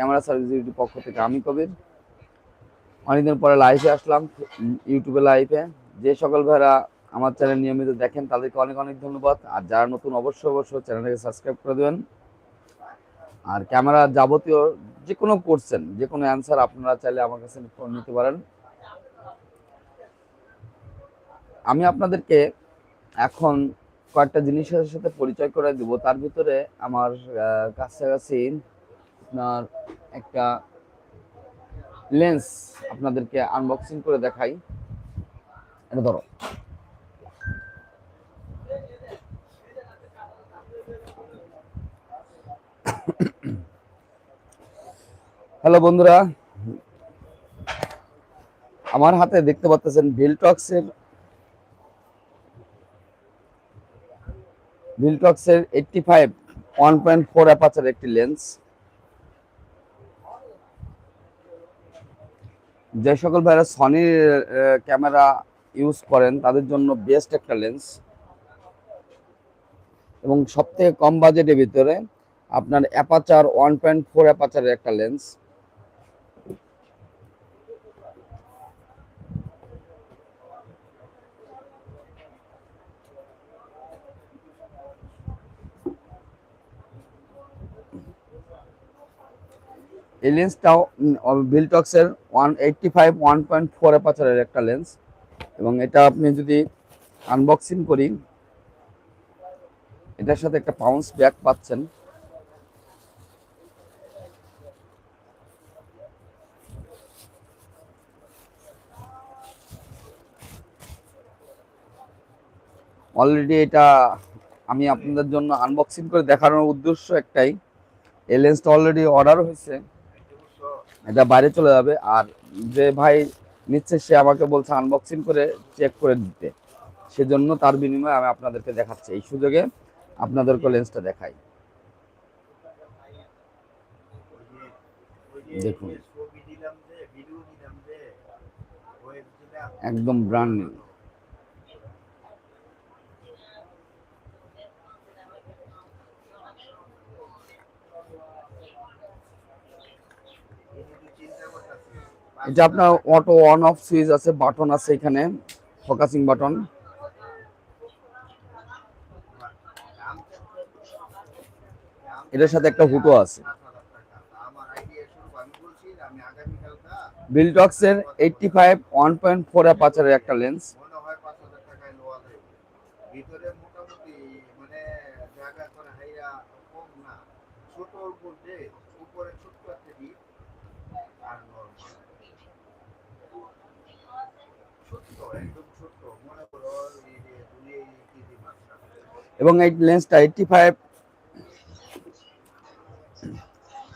Camera service YouTube পক্ষ থেকে আমি কবির। অনেকদিন পরে লাইভে আসলাম ইউটিউবে লাইভে যে সকল ভাইরা আমার চ্যানেল নিয়মিত দেখেন, তাদেরকে অনেক অনেক ধন্যবাদ। আর যারা নতুন, অবশ্যই অবশ্যই চ্যানেলটাকে সাবস্ক্রাইব করে দেবেন। আর ক্যামেরা যাবতীয় যে কোনো কোর্সেন যে কোনো অ্যান্সার আপনারা চাইলে আমার কাছে ফোন নিতে পারেন। আমি আপনাদেরকে এখন কয়েকটা জিনিসের সাথে পরিচয় করে দিব। তার ভিতরে আমার কাছাকাছি আপনার একটা লেন্স আপনাদেরকে আনবক্সিং করে দেখাই। এটা ধরো। হ্যালো বন্ধুরা। আমার হাতে দেখতে পাচ্ছেন ভিলটক্সের ভিলটক্সের eighty five one point four aperture একটি লেন্স যে সকল ভাইরা সনি ক্যামেরা ইউজ করেন, তাদের জন্য বেস্ট একটা লেন্স এবং সবথেকে কম বাজেটের ভিতরে আপনার অ্যাপাচার ওয়ান পয়েন্ট ফোর অ্যাপাচারের একটা লেন্স এই লেন্সটাও ভিলটক্সের one eighty five one point four অ্যাপাচারের একটা লেন্স এবং এটা আপনি যদি আনবক্সিং করি, এটার সাথে একটা পাউন্স ব্যাক পাচ্ছেন। অলরেডি এটা আমি আপনাদের জন্য আনবক্সিং করে দেখানোর উদ্দেশ্য একটাই। এই লেন্সটা অলরেডি অর্ডার হয়েছে। এটা বাইরে চলে যাবে। আর যে ভাই নিচ্ছে, সে আমাকে বলছে আনবক্সিং করে চেক করে দিতে। সেজন্য তার বিনিময়ে আমি আপনাদেরকে দেখাচ্ছি। এই সুযোগে আপনাদেরকে লেন্সটা দেখাই। দেখুন। একদম ব্র্যান্ড নিউ এটা আপনার অটো অন অফ সুইচ আছে বাটন আছে এখানে ফোকাসিং বাটন এটার সাথে একটা হুটো আছে। বিলটক্সের eighty five one point four অ্যাপাচারের একটা লেন্স ভিতরে মোটামুটি মানে জায়গা করে হাইয়া কম না ছোট বলতে উপরে ছোট্ট একটা ডিপ আর নর্মাল ছোট্ট একদম ছোট্ট মনে করো এই যে দুই কেজি মাত্রা এবং এই লেন্সটা eighty five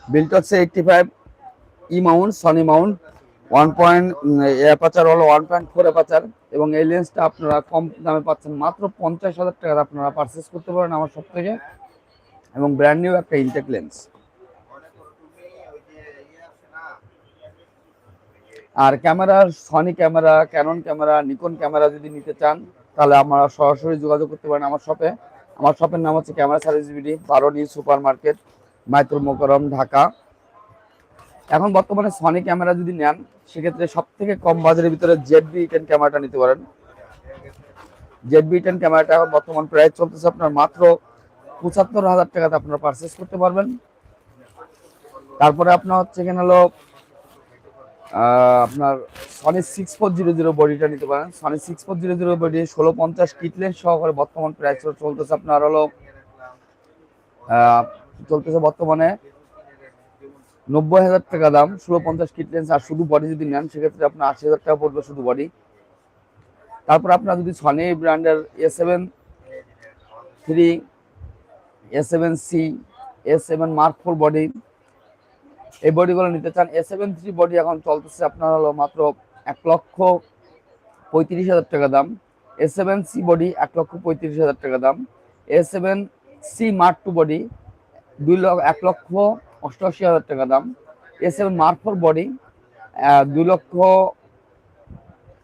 বিলটক্সের eighty five E mount Sony mount one point aperture হলো ওয়ান পয়েন্ট ফোর অ্যাপাচার এবং এই লেন্সটা আপনারা কম দামে পাচ্ছেন মাত্র পঞ্চাশ হাজার টাকা আপনারা পারচেস করতে পারেন আমার সব থেকে এবং ব্র্যান্ড নিউ একটা ইনটেক লেন্স আর camera Sony camera Canon camera Nikon camera যদি নিতে চান, তাহলে আপনারা সরাসরি যোগাযোগ করতে পারেন আমার শপে আমার শপের নাম হচ্ছে ক্যামেরা সার্ভিস বিডি বারোনি সুপার মার্কেট মাইতুল মোকরম ঢাকা। এখন বর্তমানে সনি ক্যামেরা যদি নেন, সেক্ষেত্রে সব থেকে কম বাজারের ভিতরে জেড বি টেন ক্যামেরাটা নিতে পারেন। জেড বি টেন ক্যামেরাটা এখন বর্তমান প্রাইস চলতেছে আপনার মাত্র পঁচাত্তর হাজার টাকাতে আপনারা পারচেস করতে পারবেন। তারপরে আপনার হচ্ছে এখানে হলো আপনার Sony six four zero zero বডিটা নিতে পারেন। Sony six four zero zero body ষোলো পঞ্চাশ কিটলেন সহকারে বর্তমান প্রাইস চলতেছে আপনার হলো চলতেছে বর্তমানে নব্বই হাজার টাকা দাম, ষোলো পঞ্চাশ কিট লেন্স আর শুধু বডি যদি নেন, সেক্ষেত্রে আপনার আশি হাজার টাকা পড়বে শুধু বডি তারপর আপনার যদি সনি ব্র্যান্ডের A seven three A seven C A seven mark four body এই বডিগুলো নিতে চান এ সেভেন থ্রি বডি এখন চলতেছে আপনার হলো মাত্র এক লক্ষ পঁয়ত্রিশ হাজার টাকা দাম। এ সেভেন সি বডি এক লক্ষ পঁয়ত্রিশ হাজার টাকা দাম। A seven C mark two body দুই লক্ষ, এক লক্ষ অষ্টআশি হাজার টাকা দাম। A seven mark four body দুই লক্ষ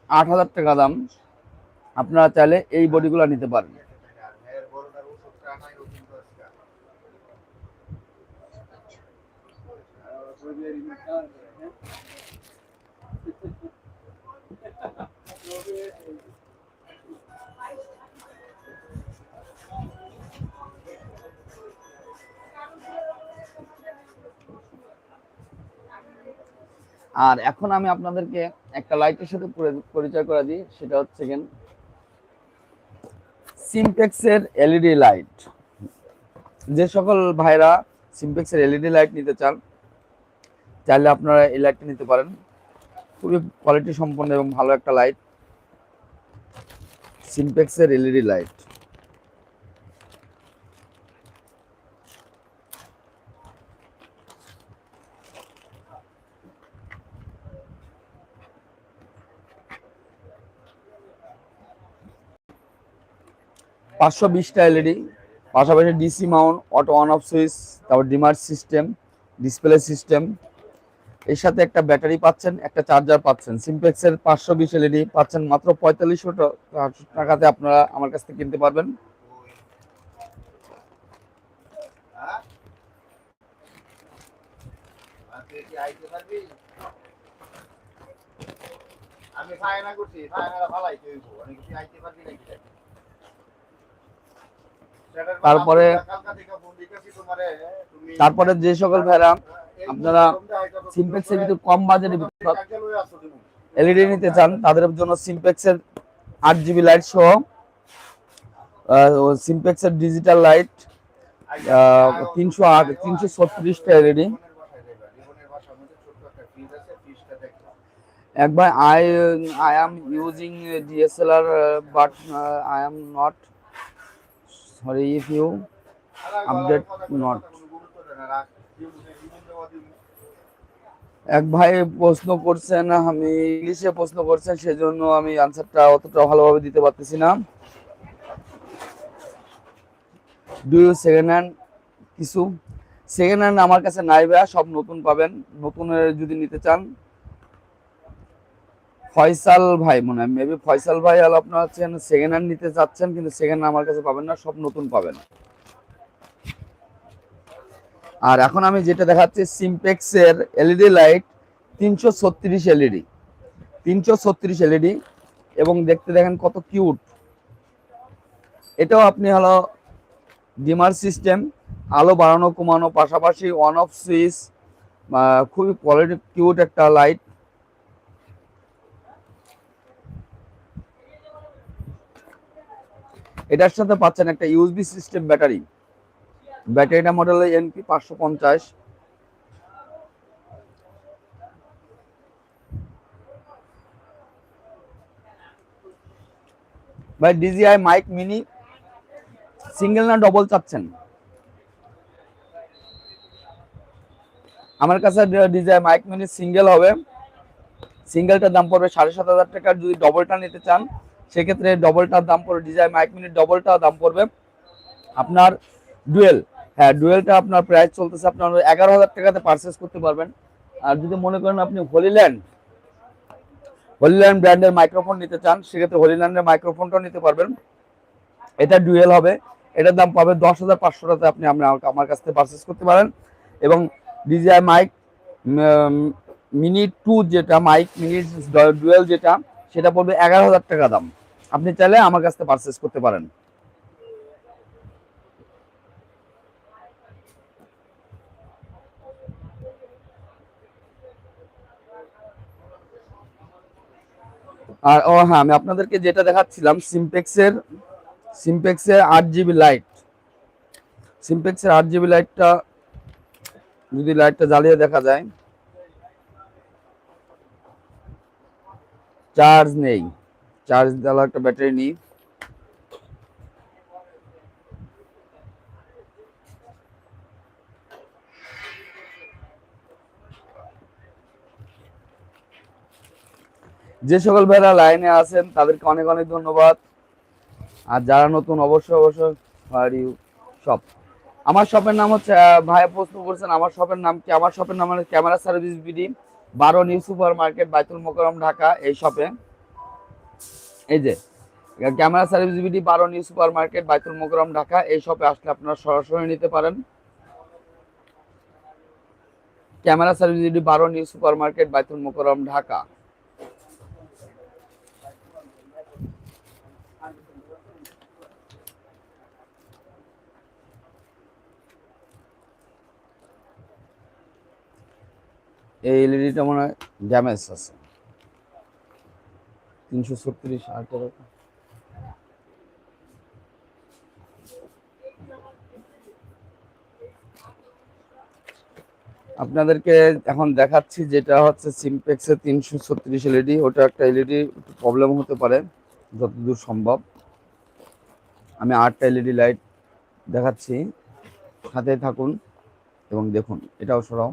আট হাজার টাকা দাম। আপনারা চাইলে এই বডিগুলো নিতে পারেন এর বড়টার ওষুধটা নাই ও কিন্তু আজকে আর এখন আমি আপনাদেরকে একটা লাইটের সাথে পরি- পরিচয় করে দিই, সেটা হচ্ছে গেন সিমপেক্সের এলইডি লাইট যে সকল ভাইরা সিমপেক্সের এলইডি লাইট নিতে চান চাইলে আপনারা এই লাইটটা নিতে পারেন। খুবই কোয়ালিটি সম্পন্ন এবং ভালো একটা লাইট সিমপেক্সের এলইডি লাইট পাঁচশো বিশটা এলইডি পাশাপাশি DC mount auto on off switch তারপর ডিমার সিস্টেম ডিসপ্লে সিস্টেম এর সাথে একটা ব্যাটারি পাচ্ছেন একটা চার্জার পাচ্ছেন। সিমপ্লেক্সের পাঁচশো বিশ এলইডি পাচ্ছেন মাত্র পঁয়তাল্লিশশো টাকাতে আপনারা আমার কাছ থেকে কিনতে পারবেন। আমি ফায়না করছি অনেক কিছু আইতে পারবি নাকি? তারপরে তারপরে যে সকল ভাইরা আপনারা সিমপ্লেক্সের ভিতর কম বাজেটের ভিতর এলইডি নিতে চান, তাদের জন্য সিমপ্লেক্সের আট জিবি লাইট সহ সিমপ্লেক্সের ডিজিটাল লাইট তিনশো আট, তিনশো ছত্রিশটা এলইডি দেখলাম। একবার I I am using DSLR but I am not sorry if you are are এক ভাই প্রশ্ন করছেন, আমি ইংলিশে প্রশ্ন করছেন, সেজন্য আমি আনসারটা অতটা ভালোভাবে দিতে পারতেছি না। ডু ইউ সেকেন্ড হ্যান্ড কিছু। সেকেন্ড হ্যান্ড আমার কাছে নাই ভাইয়া, সব নতুন পাবেন। নতুনের যদি নিতে চান। ফয়সাল ভাই মনে হয় মেবি ফয়সাল ভাই আপনার হচ্ছেন সেকেন্ড হ্যান্ড নিতে চাচ্ছেন, কিন্তু সেকেন্ড আমার কাছে পাবেন না, সব নতুন পাবেন। আর এখন আমি যেটা দেখাচ্ছি সিমপেক্সের এলইডি লাইট তিনশো ছত্রিশ এলইডি তিনশো ছত্রিশ এলইডি এবং দেখতে দেখেন কত কিউট এটাও আপনি হলো ডিমার সিস্টেম আলো বাড়ানো, কমানো, পাশাপাশি অন অফ সুইচ খুবই কোয়ালিটি কিউট একটা লাইট এটার সাথে পাচ্ছেন একটা ইউএসবি সিস্টেম ব্যাটারি ব্যাটারিটা মডেল এনপি পাঁচশো পঞ্চাশ। ভাই ডিজিআই মাইক মিনি সিঙ্গেল না ডবল চাচ্ছেন? আমার কাছে ডিজিআই মাইক মিনি সিঙ্গেল হবে। সিঙ্গেলটার দাম পড়বে সাড়ে সাত হাজার টাকার যদি ডবলটা নিতে চান, সেক্ষেত্রে ডবলটার দাম পড়বে। ডিজিআই মাইক মিনির ডবলটা দাম পড়বে। আপনার ডুয়েল হ্যাঁ ডুয়েলটা আপনার প্রাইস চলতেছে আপনার এগারো হাজার টাকাতে পারচেস করতে পারবেন আর যদি মনে করেন আপনি হোলিল্যান্ড হোলিল্যান্ড ব্র্যান্ডের মাইক্রোফোন নিতে চান সেক্ষেত্রে হোলিল্যান্ডের মাইক্রোফোনটাও নিতে পারবেন এটা ডুয়েল হবে এটার দাম পাবে দশ হাজার পাঁচশো টাকাতে আপনি আমরা- কাছ থেকে পারচেস করতে পারেন এবং ডিজিআই মাইক মিনি টু যেটা মাইক মিনি ডুয়েল যেটা সেটা পড়বে এগারো হাজার টাকা দাম আপনি চাইলে আমার কাছ থেকে পারচেস করতে পারেন আর, ও হ্যাঁ আমি আপনাদেরকে যেটা দেখাচ্ছিলাম সিমপেক্সের সিমপেক্সের আট জিবি লাইট সিমপেক্সের আট জিবি লাইটটা যদি লাইটটা জ্বালিয়ে দেখা যায় চার্জ নেই। চার্জ দেওয়ার একটা ব্যাটারি নেই। যে সকল ভাইরা লাইনে আছেন, তাদেরকে অনেক অনেক ধন্যবাদ। আর যারা নতুন, অবশ্যই অবশ্যই শপ আমার শপের নাম হচ্ছে ভাইয়া প্রশ্ন করছেন, আমার শপের নাম কি? আমার শপের নাম হচ্ছে ক্যামেরা সার্ভিস বিডি, বারো new super market Baitul Mukarram Dhaka, এই শপে এই যে, ক্যামেরা সার্ভিস বিডি, বারো new super market Baitul Mukarram Dhaka, এই শপে আসলে আপনারা সরাসরি নিতে পারেন। ক্যামেরা সার্ভিস বিডি, বারো new super market Baitul Mukarram Dhaka. এই এলইডিটা মনে হয় ড্যামেজ আছে। তিনশো ছত্রিশ আট আপনাদেরকে এখন দেখাচ্ছি যেটা হচ্ছে সিমপেক্সের তিনশো ছত্রিশ এলইডি। ওটা একটা এলইডি প্রবলেম হতে পারে, যতদূর সম্ভব। আমি আটটা এলইডি লাইট দেখাচ্ছি। সাথে থাকুন এবং দেখুন, এটাও সরাও।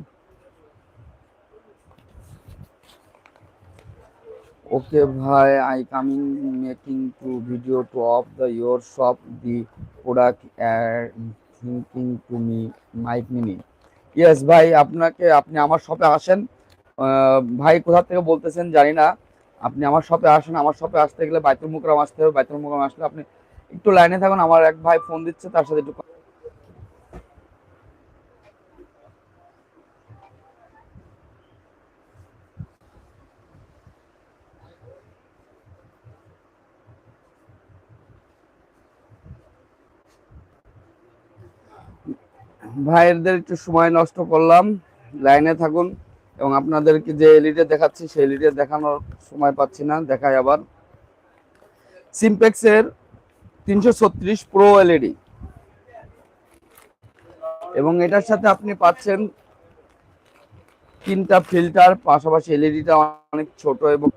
ওকে ভাই I coming making to video to of the your shop the product thinking to me mic mini yes ভাই আপনাকে, আপনি আমার শপে আসেন। ভাই কোথা থেকে বলতেছেন জানি না। আপনি আমার শপে আসেন, আমার শপে আসতে গেলে বাইতুল মুকরাম আসতে হবে বাইতুল মুকরাম আসলে আপনি একটু লাইনে থাকুন, আমার এক ভাই ফোন দিচ্ছে, তার সাথে একটু ভাইয়েরদের একটু সময় নষ্ট করলাম। লাইনে থাকুন এবং আপনাদেরকে যে এলইডি দেখাচ্ছি, সেই এলইডি দেখানোর সময় পাচ্ছি না। দেখাই আবার। সিমপেক্সের তিনশো ছত্রিশ প্রো এলইডি। এবং এটার সাথে আপনি পাচ্ছেন তিনটা ফিল্টার, পাশাপাশি এলইডিটা অনেক ছোট এবং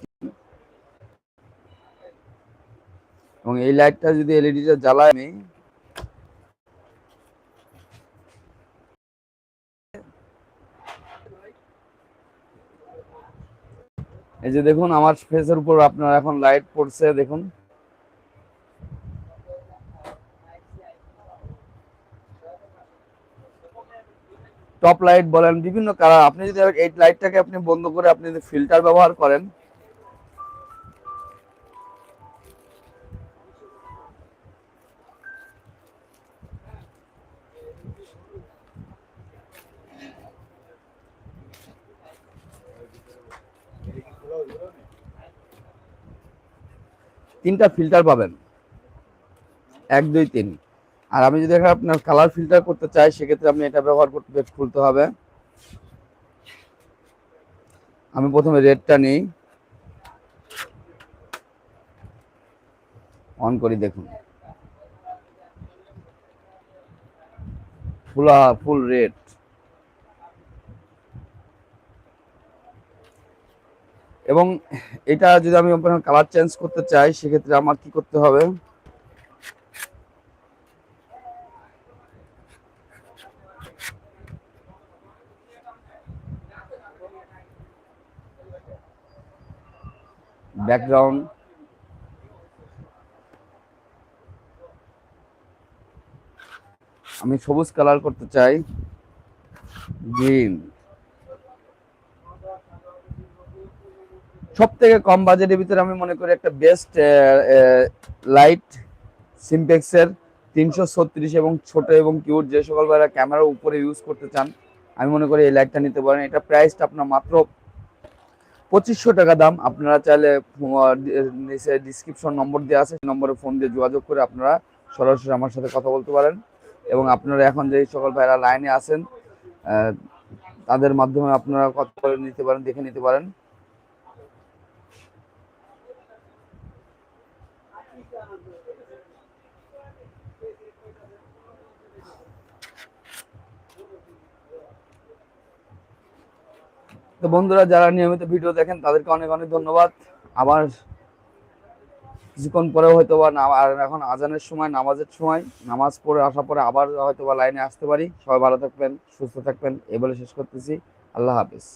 এবং এই লাইটটা যদি এলইডিটা জ্বালায় আমি এই যে দেখুন, আমার ফেসের উপর আপনার এখন লাইট পড়ছে, দেখুন। টপ লাইট বলেন, বিভিন্ন কালার আপনি যদি এই লাইটটাকে আপনি বন্ধ করে আপনি যদি ফিল্টার ব্যবহার করেন তিনটা ফিল্টার পাবেন। এক, দুই, তিন। আর আমি যদি এখানে আপনার কালার ফিল্টার করতে চাই, সেক্ষেত্রে আপনি এটা ব্যবহার করতে খুলতে হবে। আমি প্রথমে রেডটা নিই। অন করি, দেখুন। ফুলা ফুল রেড এবং এটা যদি আমি কালার চেঞ্জ করতে চাই, সেক্ষেত্রে আমার কি করতে হবে? ব্যাকগ্রাউন্ড আমি সবুজ কালার করতে চাই। গ্রিন সব থেকে কম বাজেটের ভিতরে আমি মনে করি একটা বেস্ট লাইট সিমপেক্সের তিনশো ছত্রিশ এবং ছোট এবং কিউট যে সকল ভাইরা ক্যামেরার উপরে ইউজ করতে চান, আমি মনে করি এই লাইটটা নিতে পারেন। এটা প্রাইসটা আপনার মাত্র পঁচিশশো টাকা দাম। আপনারা চাইলে নিচে ডিসক্রিপশন নম্বর দেওয়া আছে, সেই নম্বরে ফোন দিয়ে যোগাযোগ করে আপনারা সরাসরি আমার সাথে কথা বলতে পারেন। এবং আপনারা এখন যে সকল ভাইরা লাইনে আছেন তাদের মাধ্যমে আপনারা কথা বলে নিতে পারেন, দেখে নিতে পারেন। তো বন্ধুরা, যারা নিয়মিত ভিডিও দেখেন, তাদেরকে অনেক অনেক ধন্যবাদ। আবার কিছুক্ষণ পরে হয়তো বা আর এখন আজানের সময়, নামাজের সময়, নামাজ পড়ে আসার পরে আবার হয়তো বা লাইনে আসতে পারি। সবাই ভালো থাকবেন, সুস্থ থাকবেন এই বলে শেষ করতেছি। আল্লাহ হাফিজ।